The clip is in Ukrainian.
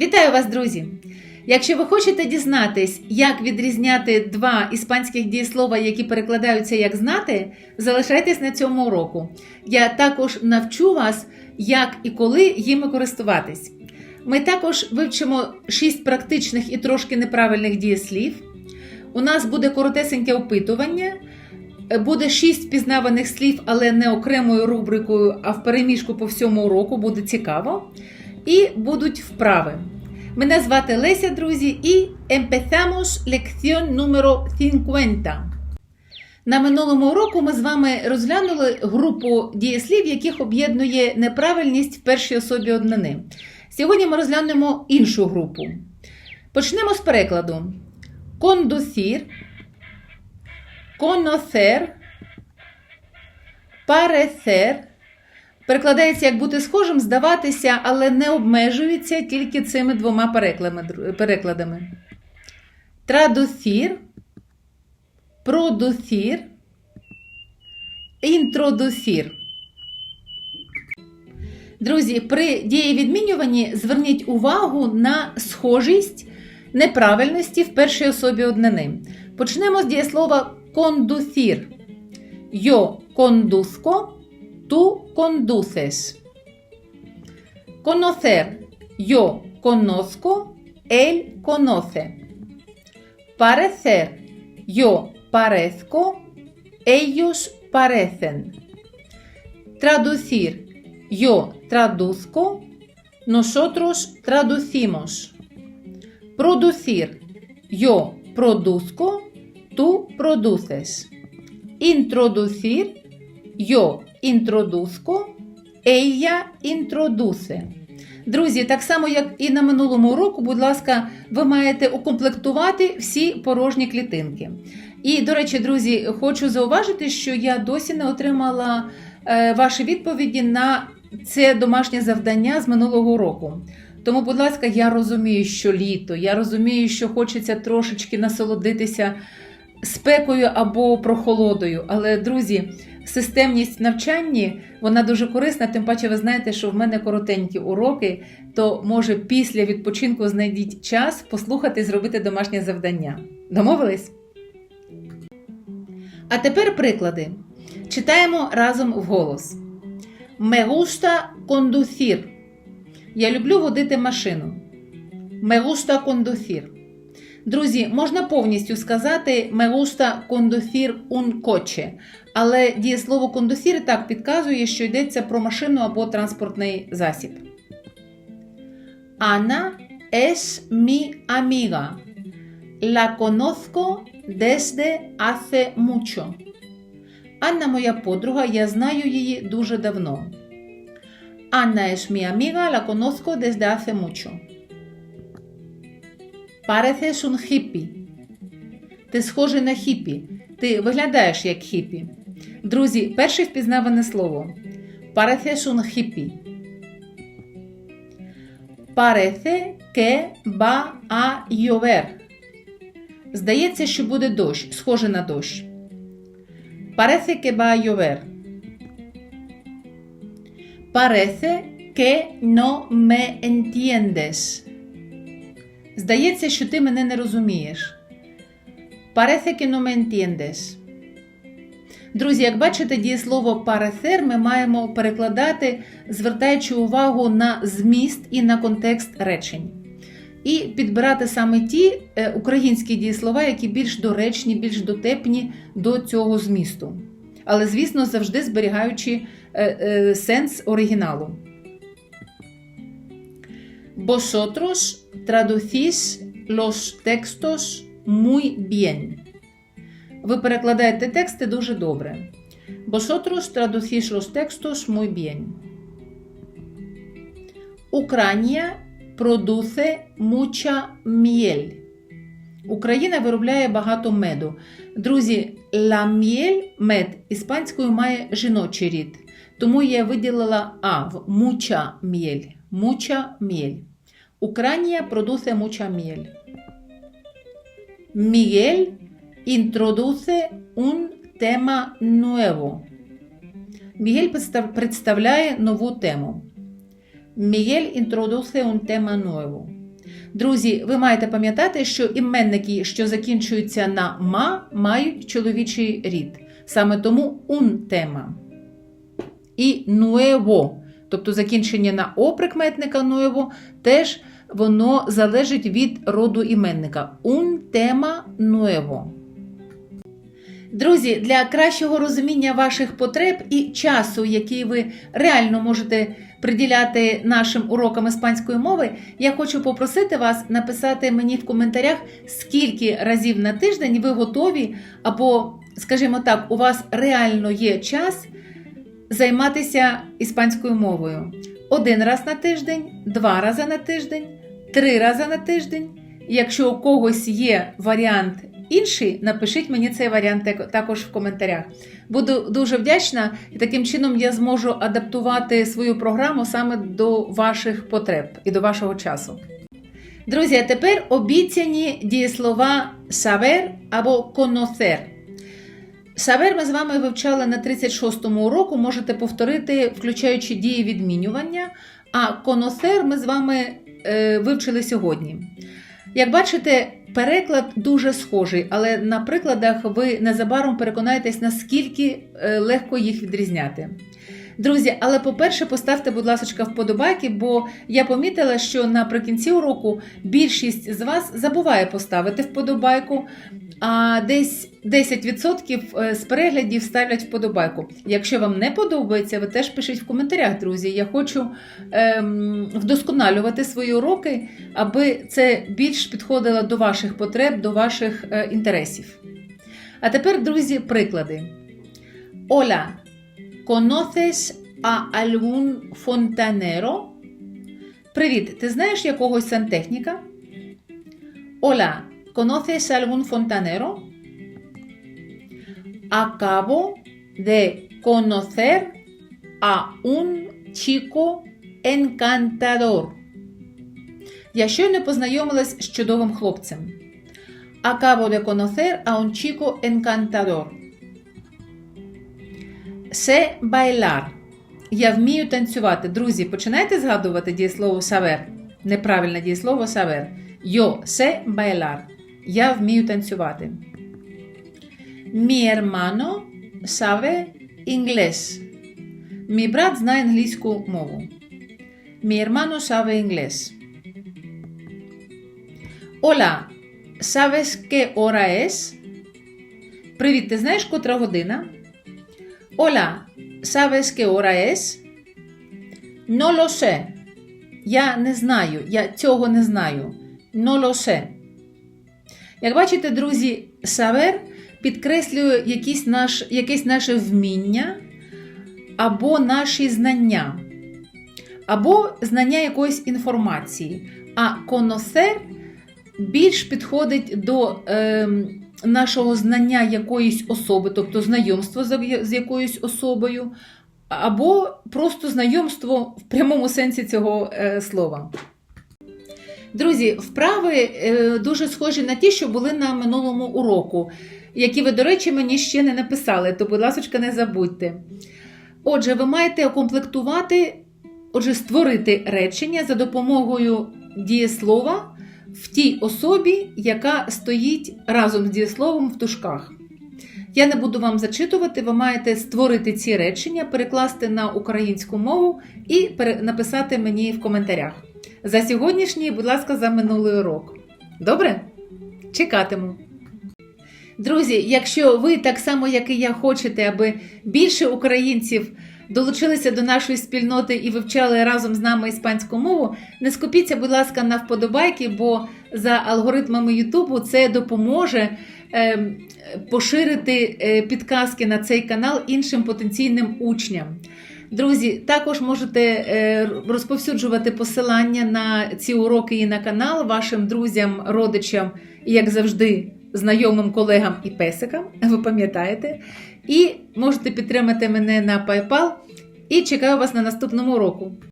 Вітаю вас, друзі! Якщо ви хочете дізнатись, як відрізняти два іспанських дієслова, які перекладаються як знати, залишайтесь на цьому уроку. Я також навчу вас, як і коли їми користуватись. Ми також вивчимо шість практичних і трошки неправильних дієслів. У нас буде коротесеньке опитування. Буде шість пізнаваних слів, але не окремою рубрикою, а в переміжку по всьому уроку буде цікаво. І будуть вправи. Мене звати Леся, друзі, і empezamos lección número 50. На минулому уроку ми з вами розглянули групу дієслів, яких об'єднує неправильність в першій особі однини. Сьогодні ми розглянемо іншу групу. Почнемо з перекладу: conducir, conocer, parecer. Перекладається як бути схожим, здаватися, але не обмежується тільки цими двома перекладами. Traducir, producir, introducir. Друзі, при дієвідмінюванні зверніть увагу на схожість неправильності в першій особі однини. Почнемо з дієслова conducir. Yo conduzco. Tú conduces. Conocer. Yo conozco. Él conoce. Parecer. Yo parezco. Ellos parecen. Traducir. Yo traduzco. Nosotros traducimos. Producir. Yo produzco. Tú produces. Introducir. Yo introduzco, ella introduce. Друзі, так само, як і на минулому уроку, будь ласка, ви маєте укомплектувати всі порожні клітинки. І, до речі, друзі, хочу зауважити, що я досі не отримала е, ваші відповіді на це домашнє завдання з минулого року. Тому, будь ласка, я розумію, що літо, я розумію, що хочеться трошечки насолодитися спекою або прохолодою. Але, друзі, системність в навчанні вона дуже корисна, тим паче, ви знаєте, що в мене коротенькі уроки, то може після відпочинку знайдіть час послухати і зробити домашнє завдання. Домовились? А тепер приклади. Читаємо разом вголос. Me gusta conducir. Я люблю водити машину. Me gusta conducir. Друзі, можна повністю сказати me gusta conducir un coche, але дієслово conducir так підказує, що йдеться про машину або транспортний засіб. Ana es mi amiga. La conozco desde hace mucho. Анна моя подруга, я знаю її дуже давно. Anna es mi amiga, la conozco desde hace mucho. Pareces un hippie. Ти схожий на хіпі. Ти виглядаєш як хіпі. Друзі, перше впізнаване слово. Pareces un hippie. Parece que va a llover. Здається, що буде дощ. Схоже на дощ. Parece que va a llover. Parece que no me entiendes. Здається, що ти мене не розумієш. Parece que no me entiendes. Друзі, як бачите, дієслово parecer ми маємо перекладати, звертаючи увагу на зміст і на контекст речень. І підбирати саме ті українські дієслова, які більш доречні, більш дотепні до цього змісту. Але, звісно, завжди зберігаючи сенс оригіналу. Vosotros traducís los textos muy bien. Ви перекладаєте тексти дуже добре. Vosotros traducís los textos muy bien. Ucrania produce mucha miel. Україна виробляє багато меду. Друзі, la miel, мед іспанською має жіночий рід. Тому я виділила А в mucha miel. Mucha miel. Ucrania produce mucha miel. Miguel introduce un tema nuevo. Мігель представляє нову тему. Miguel introduce un tema nuevo. Друзі, ви маєте пам'ятати, що іменники, що закінчуються на ма, мають чоловічий рід. Саме тому un тема. І nuevo, тобто закінчення на о прикметника nuevo, теж воно залежить від роду іменника. Un tema nuevo. Друзі, для кращого розуміння ваших потреб і часу, який ви реально можете приділяти нашим урокам іспанської мови, я хочу попросити вас написати мені в коментарях, скільки разів на тиждень ви готові, або, скажімо так, у вас реально є час займатися іспанською мовою. Один раз на тиждень, два рази на тиждень, три рази на тиждень. Якщо у когось є варіант інший, напишіть мені цей варіант також в коментарях. Буду дуже вдячна, і таким чином я зможу адаптувати свою програму саме до ваших потреб і до вашого часу. Друзі, а тепер обіцяні дієслова saber або conocer. Saber ми з вами вивчали на 36-му уроку, можете повторити, включаючи дії відмінювання. А коносер ми з вами е, вивчили сьогодні. Як бачите, переклад дуже схожий, але на прикладах ви незабаром переконаєтесь, наскільки е, легко їх відрізняти. Друзі, але по-перше, поставте, будь ласка, вподобайки, бо я помітила, що наприкінці уроку більшість з вас забуває поставити вподобайку, а десь 10% з переглядів ставлять вподобайку. Якщо вам не подобається, ви теж пишіть в коментарях, друзі. Я хочу ем, вдосконалювати свої уроки, аби це більш підходило до ваших потреб, до ваших е, інтересів. А тепер, друзі, приклади. Оля, conoces a algún fontanero? Привіт, ти знаєш якогось сантехніка? Hola, ¿conoces algún fontanero? Acabo de conocer a un chico encantador. Я щойно познайомилась з чудовим хлопцем. Acabo de conocer a un chico encantador. Sé bailar. Я вмію танцювати. Друзі, починайте згадувати дієслово saber. Неправильне дієслово saber. Yo sé bailar. Я вмію танцювати. Mi hermano sabe inglés. Мій брат знає англійську мову. Mi hermano sabe inglés. Hola, ¿sabes qué hora es? Привіт, ти знаєш, котра година? Hola, ¿sabes qué hora es? No lo sé. Я не знаю, я цього не знаю. No lo sé. Як бачите, друзі, савер підкреслює якісь наш, якесь наше вміння або наші знання, або знання якоїсь інформації. А коносер більш підходить до е, нашого знання якоїсь особи, тобто знайомство з, якоюсь особою, або просто знайомство в прямому сенсі цього е, слова. Друзі, вправи е, дуже схожі на ті, що були на минулому уроку, які ви, до речі, мені ще не написали, то, будь ласка, не забудьте. Отже, ви маєте окомплектувати, отже, створити речення за допомогою дієслова в тій особі, яка стоїть разом з дієсловом в дужках. Я не буду вам зачитувати, ви маєте створити ці речення, перекласти на українську мову і написати мені в коментарях. За сьогоднішній, будь ласка, за минулий урок. Добре? Чекатиму. Друзі, якщо ви так само, як і я, хочете, аби більше українців долучилися до нашої спільноти і вивчали разом з нами іспанську мову, не скупіться, будь ласка, на вподобайки, бо за алгоритмами Ютубу це допоможе е, поширити е, підказки на цей канал іншим потенційним учням. Друзі, також можете е, розповсюджувати посилання на ці уроки і на канал вашим друзям, родичам і, як завжди, знайомим колегам і песикам. Ви пам'ятаєте? І можете підтримати мене на PayPal. І чекаю вас на наступному уроку.